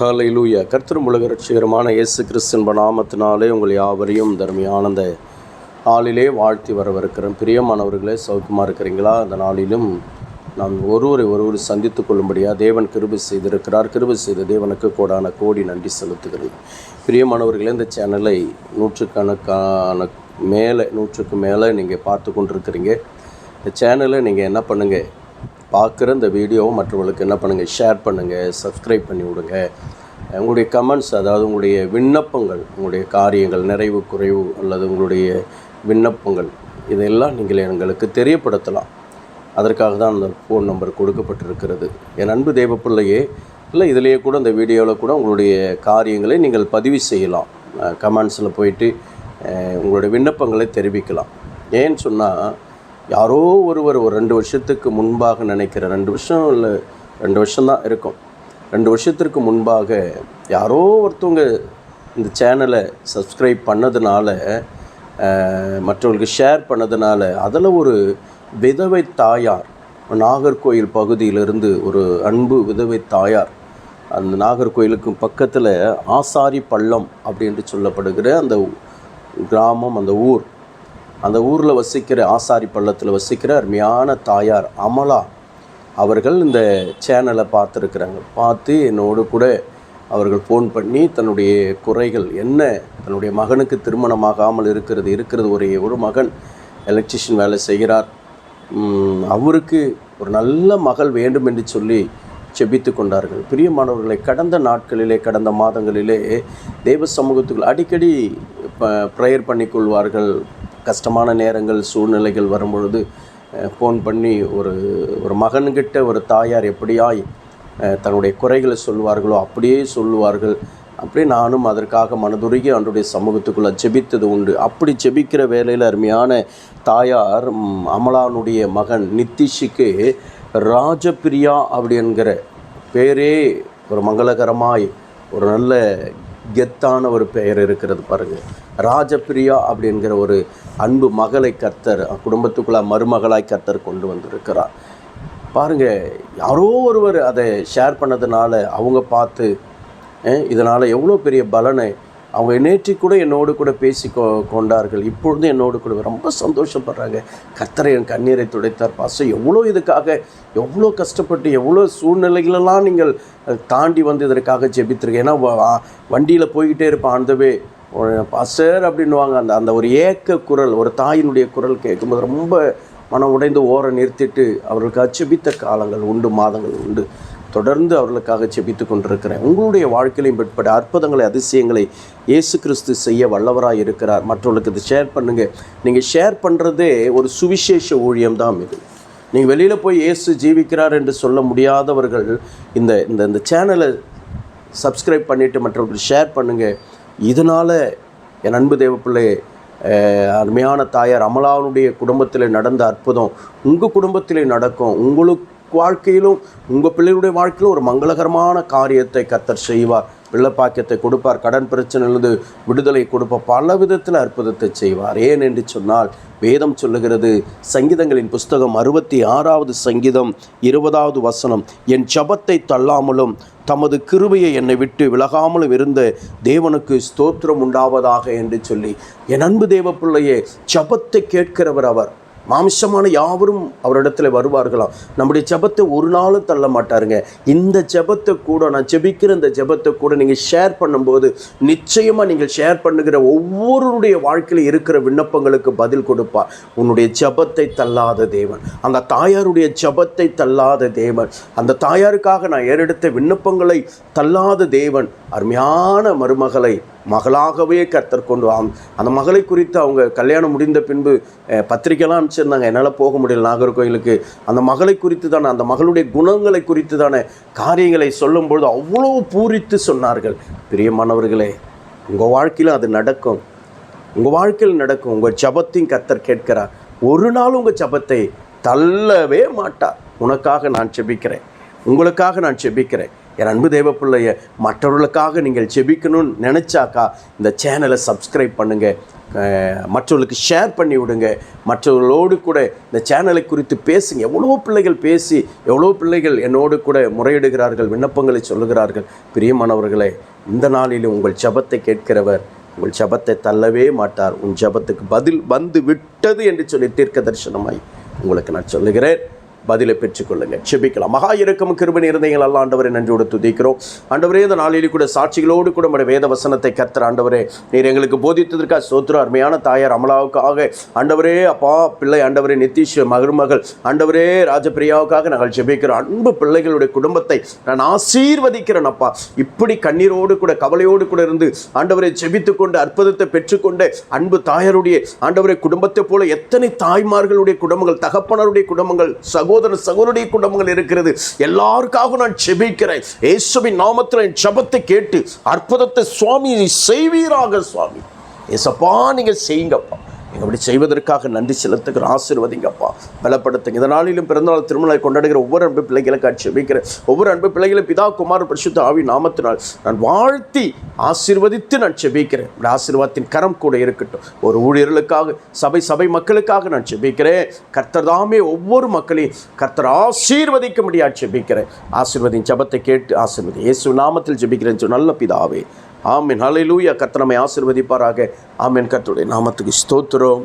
ஹalleluya கர்த்தரும் உலக ரட்சிகரமான இயேசு கிறிஸ்தின் நாமத்தினாலே உங்கள் யாவரையும் தர்மியானந்த நாளிலே வாழ்த்தி வரவிருக்கிறோம் பிரியமானவர்களே சௌக்கியமாக இருக்கிறீங்களா? அந்த நாளிலும் நாம் ஒருவரை ஒருவர் சந்தித்து கொள்ளும்படியாக தேவன் கிருபை செய்திருக்கிறார். கிருபை செய்த தேவனுக்கு கோடான கோடி நன்றி செலுத்துகிறேன். பிரியமானவர்களே இந்த சேனலை நூற்றுக்கணக்கான மேலே நூற்றுக்கு மேலே நீங்கள் பார்த்து கொண்டிருக்கிறீங்க. இந்த சேனலை நீங்கள் என்ன பண்ணுங்கள் பார்க்குற இந்த வீடியோவை மற்றவங்களுக்கு என்ன பண்ணுங்கள் ஷேர் பண்ணுங்கள் சப்ஸ்கிரைப் பண்ணி விடுங்க. உங்களுடைய கமெண்ட்ஸ் அதாவது உங்களுடைய விண்ணப்பங்கள் உங்களுடைய காரியங்கள் நிறைவு குறைவு அல்லது உங்களுடைய விண்ணப்பங்கள் இதெல்லாம் நீங்கள் எங்களுக்கு தெரியப்படுத்தலாம். அதற்காக தான் அந்த ஃபோன் நம்பர் கொடுக்கப்பட்டிருக்கிறது. என் அன்பு தேவப்பிள்ளையே இல்லை இதிலேயே கூட அந்த வீடியோவில் கூட உங்களுடைய காரியங்களை நீங்கள் பதிவு செய்யலாம். கமெண்ட்ஸில் போயிட்டு உங்களுடைய விண்ணப்பங்களை தெரிவிக்கலாம். ஏன்னு சொன்னால் யாரோ ஒருவர் ஒரு ரெண்டு வருஷத்துக்கு முன்பாக நினைக்கிற ரெண்டு வருஷம் இல்லை ரெண்டு வருஷம்தான் இருக்கும். ரெண்டு வருஷத்திற்கு முன்பாக யாரோ ஒருத்தவங்க இந்த சேனலை சப்ஸ்கிரைப் பண்ணதுனால மற்றவங்களுக்கு ஷேர் பண்ணதுனால அதில் ஒரு விதவை தாயார் நாகர்கோயில் பகுதியிலிருந்து ஒரு அன்பு விதவை தாயார் அந்த நாகர்கோயிலுக்கு பக்கத்தில் ஆசாரி பள்ளம் அப்படின்ட்டு சொல்லப்படுகிற அந்த கிராமம் அந்த ஊர் அந்த ஊரில் வசிக்கிற ஆசாரி பள்ளத்தில் வசிக்கிற அருமையான தாயார் அமலா அவர்கள் இந்த சேனலை பார்த்துருக்குறாங்க. பார்த்து என்னோடு கூட அவர்கள் ஃபோன் பண்ணி தன்னுடைய குறைகள் என்ன தன்னுடைய மகனுக்கு திருமணமாகாமல் இருக்கிறது இருக்கிறது ஒரே ஒரு மகன் எலக்ட்ரிஷியன் வேலை செய்கிறார். அவருக்கு ஒரு நல்ல மகள் வேண்டும் என்று சொல்லி செபித்து கொண்டார்கள். பிரியமானவர்களை கடந்த நாட்களிலே கடந்த மாதங்களிலே தேவ சமூகத்துக்குள் அடிக்கடி ப்ரேயர் பண்ணிக்கொள்வார்கள் கஷ்டமான நேரங்கள் சூழ்நிலைகள் வரும்பொழுது ஃபோன் பண்ணி ஒரு ஒரு மகன்கிட்ட ஒரு தாயார் எப்படியாய் தன்னுடைய குறைகளை சொல்வார்களோ அப்படியே சொல்லுவார்கள். அப்படி நானும் அதற்காக மனதுருகி அவனுடைய சமூகத்துக்குள்ளே ஜெபித்தது உண்டு. அப்படி ஜெபிக்கிற வேலையில் அருமையான தாயார் அமலானுடைய மகன் நித்திஷுக்கு ராஜபிரியா அப்படி என்கிற பேரே ஒரு மங்களகரமாய் ஒரு நல்ல கெத்தான ஒரு பெயர் இருக்கிறது பாருங்கள் ராஜபிரியா அப்படிங்கிற ஒரு அன்பு மகளை கர்த்தர் குடும்பத்துக்குள்ள மருமகளாய் கர்த்தர் கொண்டு வந்திருக்கிறார். பாருங்க யாரோ ஒருவர் அதை ஷேர் பண்ணதுனால அவங்க பார்த்து இதனால் எவ்வளோ பெரிய பலனை அவங்க நேற்று கூட என்னோடு கூட பேசி கொ கொண்டார்கள். இப்பொழுது என்னோடு கூட ரொம்ப சந்தோஷப்படுறாங்க. கத்தரை என் கண்ணீரை துடைத்தார். பாசம் எவ்வளோ இதுக்காக எவ்வளோ கஷ்டப்பட்டு எவ்வளோ சூழ்நிலைகளெல்லாம் நீங்கள் தாண்டி வந்து இதற்காக ஜெபித்திருக்கீங்க. ஏன்னா வண்டியில் போய்கிட்டே இருப்பான் ஆண்டவே பாஸ்டர் அப்படின்னுவாங்க. அந்த அந்த ஒரு ஏக்க குரல் ஒரு தாயினுடைய குரல் கேட்கும்போது ரொம்ப மனம் உடைந்து ஓர நிறுத்திட்டு அவர்களுக்கு செபித்த காலங்கள் உண்டு மாதங்கள் உண்டு. தொடர்ந்து அவர்களுக்காக செபித்து கொண்டிருக்கிறேன். உங்களுடைய வாழ்க்கையிலும் பிற்பட்ட அற்புதங்களை அதிசயங்களை இயேசு கிறிஸ்து செய்ய வல்லவராக இருக்கிறார். மற்றவர்களுக்கு இதை ஷேர் பண்ணுங்கள் நீங்கள் ஷேர் பண்ணுறதே ஒரு சுவிசேஷ ஊழியம் தான் இது. நீங்கள் வெளியில் போய் இயேசு ஜீவிக்கிறார் என்று சொல்ல முடியாதவர்கள் இந்த இந்த இந்த சேனலை சப்ஸ்கிரைப் பண்ணிவிட்டு மற்றவர்களுக்கு ஷேர் பண்ணுங்கள் இதனால் என் அன்பு தேவப்பிள்ளை அருமையான தாயார் அமலாவுடைய குடும்பத்தில் நடந்த அற்புதம் உங்கள் குடும்பத்திலே நடக்கும். உங்களுக்கு வாழ்க்கையிலும் உங்கள் பிள்ளைகளுடைய வாழ்க்கையிலும் ஒரு மங்களகரமான காரியத்தை கத்தர் செய்வார். பிள்ளைப்பாக்கியத்தை கொடுப்பார் கடன் பிரச்சனையிலிருந்து விடுதலை கொடுப்ப பல விதத்தில் அற்புதத்தை செய்வார். ஏன் என்று சொன்னால் வேதம் சொல்லுகிறது சங்கீதங்களின் புஸ்தகம் அறுபத்தி ஆறாவது சங்கீதம் இருபதாவது வசனம் என் ஜபத்தை தள்ளாமலும் தமது கிருபையை என்னை விட்டு விலகாமலும் இருந்த தேவனுக்கு ஸ்தோத்திரம் உண்டாவதாக என்று சொல்லி என் அன்பு தேவ பிள்ளையே ஜபத்தை கேட்கிறவர் அவர். மாம்சமான யாவரும் அவரிடத்துல வருவார்களாம். நம்முடைய ஜெபத்தை ஒரு நாளும் தள்ள மாட்டாருங்க. இந்த ஜெபத்தை கூட நான் ஜெபிக்கிற இந்த ஜெபத்தை கூட நீங்கள் ஷேர் பண்ணும்போது நிச்சயமாக நீங்கள் ஷேர் பண்ணுகிற ஒவ்வொருடைய வாழ்க்கையில் இருக்கிற விண்ணப்பங்களுக்கு பதில் கொடுப்பா உன்னுடைய ஜெபத்தை தள்ளாத தேவன். அந்த தாயாருடைய ஜெபத்தை தள்ளாத தேவன். அந்த தாயாருக்காக நான் ஏறெடுத்த விண்ணப்பங்களை தள்ளாத தேவன். அருமையான மருமகளை மகளாகவே கர்த்தர் கொண்டு அந்த மகளை குறித்து அவங்க கல்யாணம் முடிந்த பின்பு பத்திரிக்கைலாம் அனுப்பிச்சிருந்தாங்க. என்னால் போக முடியல நாகர்கோயிலுக்கு. அந்த மகளை குறித்து தானே அந்த மகளுடைய குணங்களை குறித்து தானே காரியங்களை சொல்லும்பொழுது அவ்வளோ பூரித்து சொன்னார்கள். பிரியமானவர்களே உங்கள் வாழ்க்கையில் அது நடக்கும். உங்கள் வாழ்க்கையில் நடக்கும். உங்கள் ஜபத்தையும் கர்த்தர் கேட்கிறார். ஒரு நாள் உங்கள் ஜபத்தை தள்ளவே மாட்டார். உனக்காக நான் செபிக்கிறேன் உங்களுக்காக நான் செபிக்கிறேன் என் அன்பு தேவ பிள்ளைய மற்றவர்களுக்காக நீங்கள் ஜெபிக்கணும்னு நினச்சாக்கா இந்த சேனலை சப்ஸ்கிரைப் பண்ணுங்கள் மற்றவர்களுக்கு ஷேர் பண்ணி விடுங்க. மற்றவர்களோடு கூட இந்த சேனலை குறித்து பேசுங்க. எவ்வளோ பிள்ளைகள் பேசி எவ்வளோ பிள்ளைகள் என்னோடு கூட முறையிடுகிறார்கள் விண்ணப்பங்களை சொல்லுகிறார்கள். பிரியமானவர்களே இந்த நாளில் உங்கள் ஜெபத்தை கேட்கிறவர் உங்கள் ஜெபத்தை தள்ளவே மாட்டார். உன் ஜெபத்துக்கு பதில் வந்து விட்டது என்று சொல்லி தீர்க்க தரிசனமாய் உங்களுக்கு நான் சொல்லுகிறேன். பதிலை பெற்றுக்கொள்ளுங்க செபிக்கலாம். மகா இறக்கம் கிருபன் இருந்தீங்கள் அல்ல ஆண்டவரை நன்றியோடு துதிக்கிறோம். ஆண்டவரே இந்த நாளில் கூட சாட்சிகளோடு கூட நம்முடைய வேத வசனத்தை கத்துற ஆண்டவரே நீர் எங்களுக்கு போதித்ததற்காக சோத்ரு அருமையான தாயார் அமலாவுக்காக. ஆண்டவரே அப்பா பிள்ளை ஆண்டவரே நிதிஷ் மருமகள் ஆண்டவரே ராஜபிரியாவுக்காக நாங்கள் ஜெபிக்கிறோம் அன்பு பிள்ளைகளுடைய குடும்பத்தை நான் ஆசீர்வதிக்கிறேன் அப்பா. இப்படி கண்ணீரோடு கூட கவலையோடு கூட இருந்து ஆண்டவரை ஜெபித்து கொண்டு அற்புதத்தை பெற்றுக்கொண்டு அன்பு தாயாருடைய ஆண்டவரை குடும்பத்தை போல எத்தனை தாய்மார்களுடைய குடும்பங்கள் தகப்பனருடைய குடும்பங்கள் சகோதர சகோதரி குடும்பங்கள் இருக்கிறது. எல்லாருக்காகவும் நான் செபிக்கிறேன் இயேசுவின் நாமத்தில் என் ஜெபத்தை கேட்டு அற்புதத்தை சுவாமி செய்வீராக சுவாமி. ஏசப்பா நீங்கள் செய்யுங்கப்பா. அப்படி செய்வதற்காக நன்றி செலுத்துகிற ஆசீர்வதிங்கப்பா பலப்படுத்துங்க. இந்த நாளிலும் பிறந்தநாள் திருமணம் கொண்டாடுகிற ஒவ்வொரு அன்பு பிள்ளைகளுக்கு செபிக்கிறேன். ஒவ்வொரு அன்பு பிள்ளைகளும் பிதா குமார் பரிசுத்த ஆவி நாமத்தினால் நான் வாழ்த்தி ஆசீர்வதித்து நான் செபிக்கிறேன். ஆசீர்வாதத்தின் கரம் கூட இருக்கட்டும். ஒரு ஊழியர்களுக்காக சபை சபை மக்களுக்காக நான் செபிக்கிறேன். கர்த்தர் தாமே ஒவ்வொரு மக்களையும் கர்த்தர் ஆசீர்வதிக்க முடியாது செபிக்கிறேன். ஆசீர்வதின் ஜபத்தை கேட்டு ஆசீர்வதி இயேசு நாமத்தில் ஜெபிக்கிறேன். நல்ல பிதாவே ஆமென். ஹalleluya லூயா கத்தனமை ஆசிர்வதிப்பாராக. ஆமென். கத்துடைய நாமத்துக்கு ஸ்தோத்திரம்.